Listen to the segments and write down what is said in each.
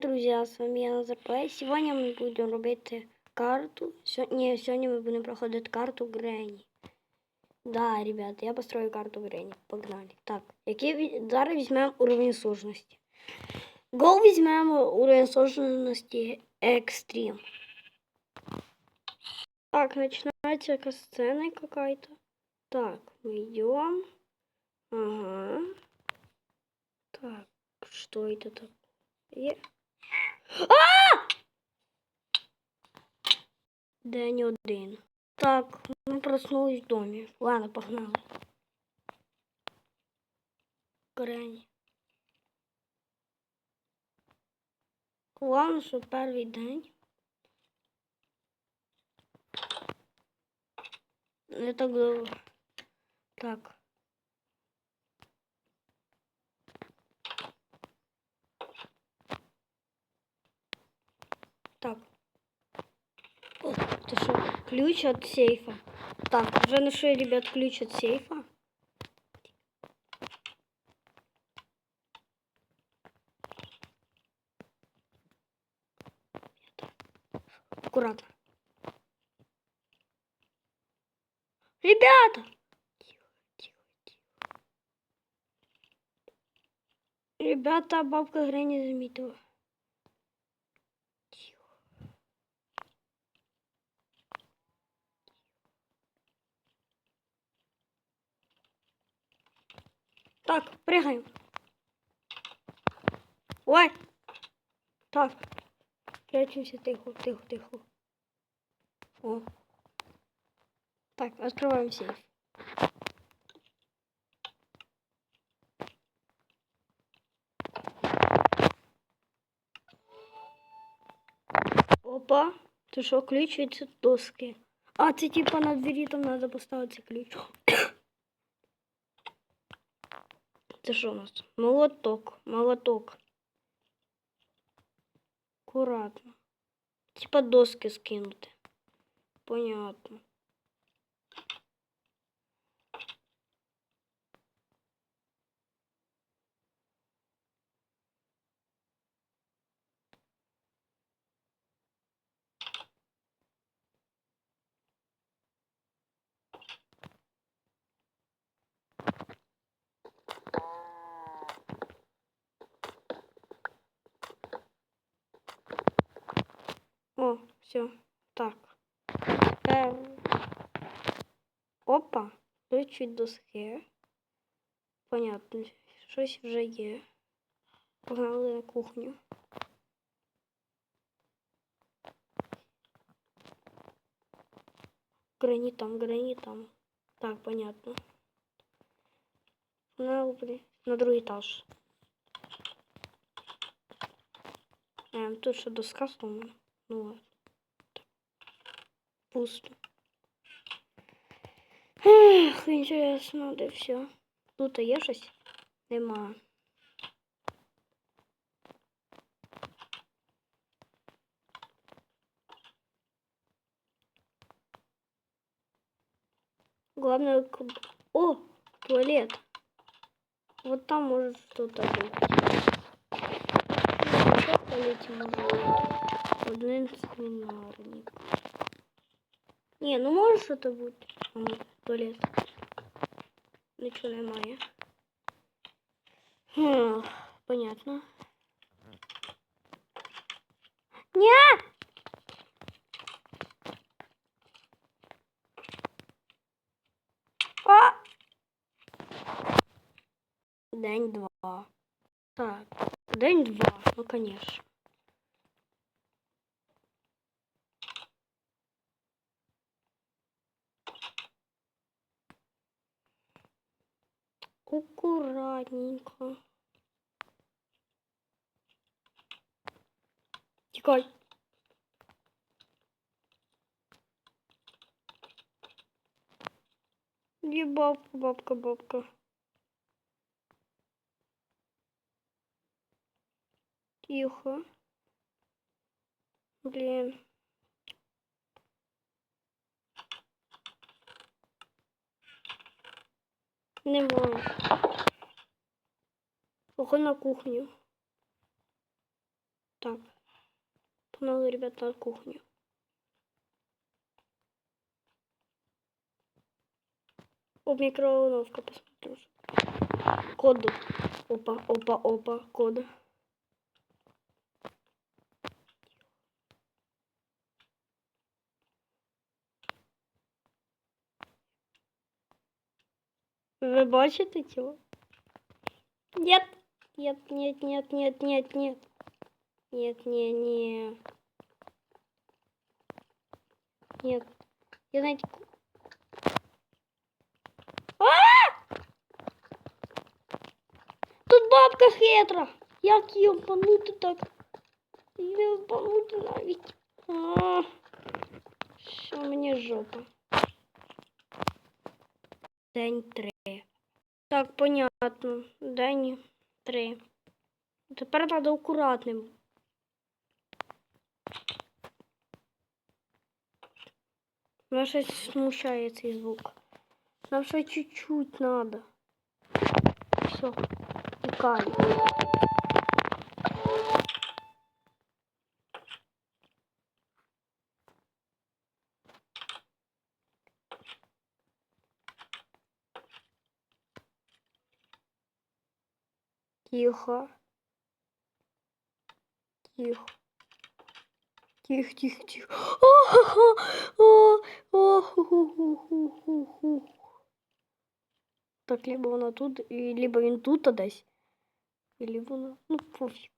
Друзі, з вами я Назарплей. Сьогодні ми будемо робити карту. Сьогодні, сьогодні ми будемо проходити карту Гренні. Да, ребята, я построю карту Гренні. Погнали. Так, який ві- зараз візьмемо уровень сложності. Го візьмемо уровень сложності Extreme. Так, начинается какая сцена какая-то. Так, мы идем. Ага. Так, что это такое? А! День один. Так, мы проснулись в доме. Ладно, погнали. Грень. Главное, що перший день. Так довго. Так. Так. О, ты что, ключ от сейфа? Так, уже нашли, ребят, ключ от сейфа. Аккуратно. Ребята! Ребята, бабка Гренни заметила. Тихо. Так, прыгаем. Ой! Так. Прячемся тихо, тихо, тихо. О. Так, открываем сейф. Опа, ты что, ключ від доски? А, це типа на двері там надо поставити ключ. Це що у нас? Молоток, молоток. Аккуратно. Типа доски скинути. Понятно. О, все. Так. Тепер... Опа. Ключ від доски. Понятно. Щось вже є. Погнали на кухню. Грані там, грані там. Так, понятно. На, блін, на другий етаж. Ем, тут ще доска сломана. Ну ладно. Пусто. Ех, інтересно, де все. Тут є щось? Нема. Главное, о, туалет. Вот там может что-то быть. Ну, Один свинарник. Не, ну може що-то бути. А, туалет. Нічого немає. Хм, понятно. Ня! А! День два. Так, день два, ну конечно. Аккуратненько. Тікай. Где бабка, бабка, бабка? Тихо. Блин. Немає. Походу на кухню. Так. Погнали, ребят, на кухню. О, микроволновка, посмотрю. Код. Опа, опа, опа, код. Ви бачите цього? Нет, нет, нет, нет, нет, нет, нет. Нет, не, не. Нет. Я знаете... ку- А! Тут бабка хитра. Як її обманути так? Не обманути навіть. А, що мені жопа. День три. Так, понятно. День Три. Тепер треба акуратним. Мене щось смущає цей звук. Нам ще чуть-чуть треба. Все. Тікай. Тихо. Тихо. Тихо, тихо, тихо. О, о, о, ху, ху, ху, ху, ху, ху. Так, либо вона тут, і либо він тут а десь. І либо вона. Ну, пофіг.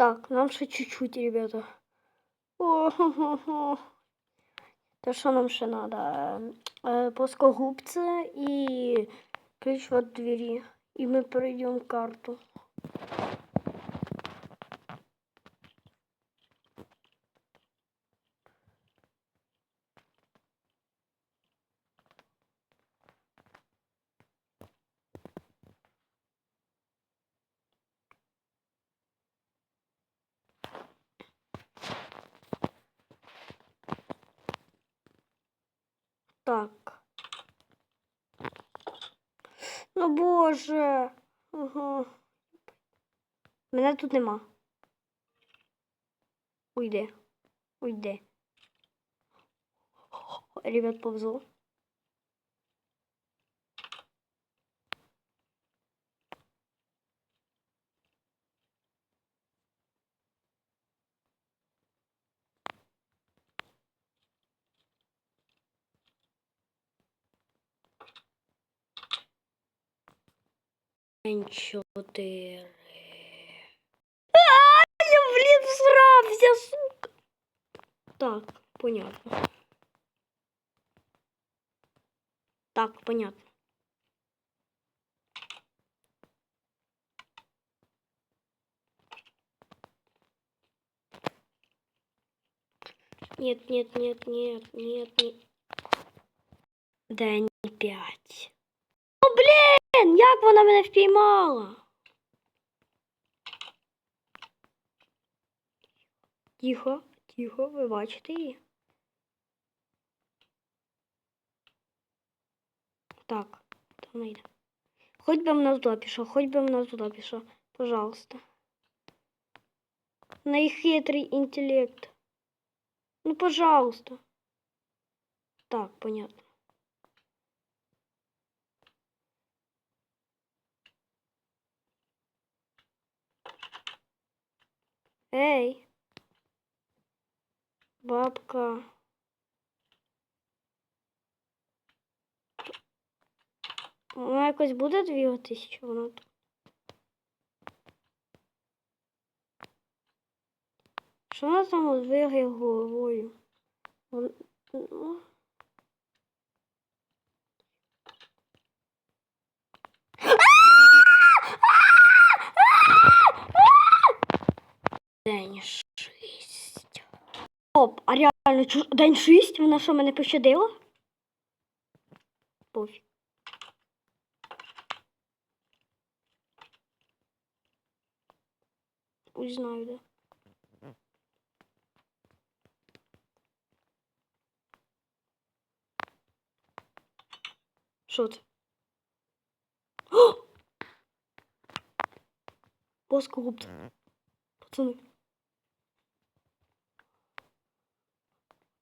Так, нам ще чуть-чуть, ребята. О-хо-хо-хо. Та що нам ще надо? Е, Плоскогубце і ключ від двері. І ми перейдемо карту. Так. Ну боже. Ага. Мене тут нема. Уйди. Уйди. Ребят, повзло. Чотири. А, я, блін, всрався, сука. Так, понятно. Так, понятно. Нет, нет, нет, нет, нет, нет. День п'ять. О, блін, як вона мене впіймала? Тихо, тихо, ви бачите її? Так, то вона йде. Хоч би вона туди пішов, хоч би вона туди пішов. Пожалуйста. Найхитрий інтелект. Ну, пожалуйста. Так, понятно. Ей. Бабка. Вона якось буде двигатись, чи вона тут? Що вона там двигає головою? Вон- а реально чу- день шість? Вона що мене пощадила? Пофіг. узнаю, да. Що це? О! Плоскогубцы. Пацаны.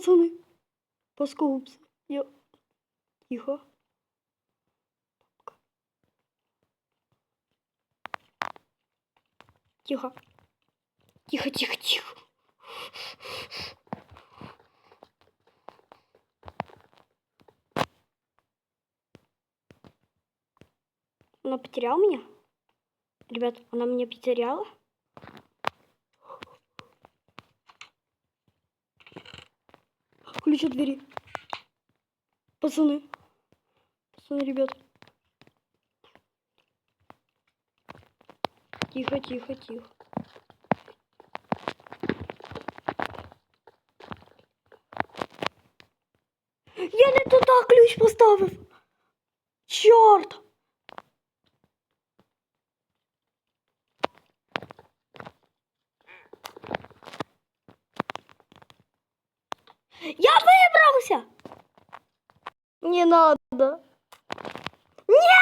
Пацаны. Плоскогубцы. Я... Тихо. Тихо. Тихо, тихо, тихо. Она потеряла меня? Ребят, она меня потеряла? Ключ от двери. Пацаны. Пацаны, ребят. Тихо, тихо, тихо. Я не туди ключ поставив. Чорт! Я выбрался! Не надо. Нет!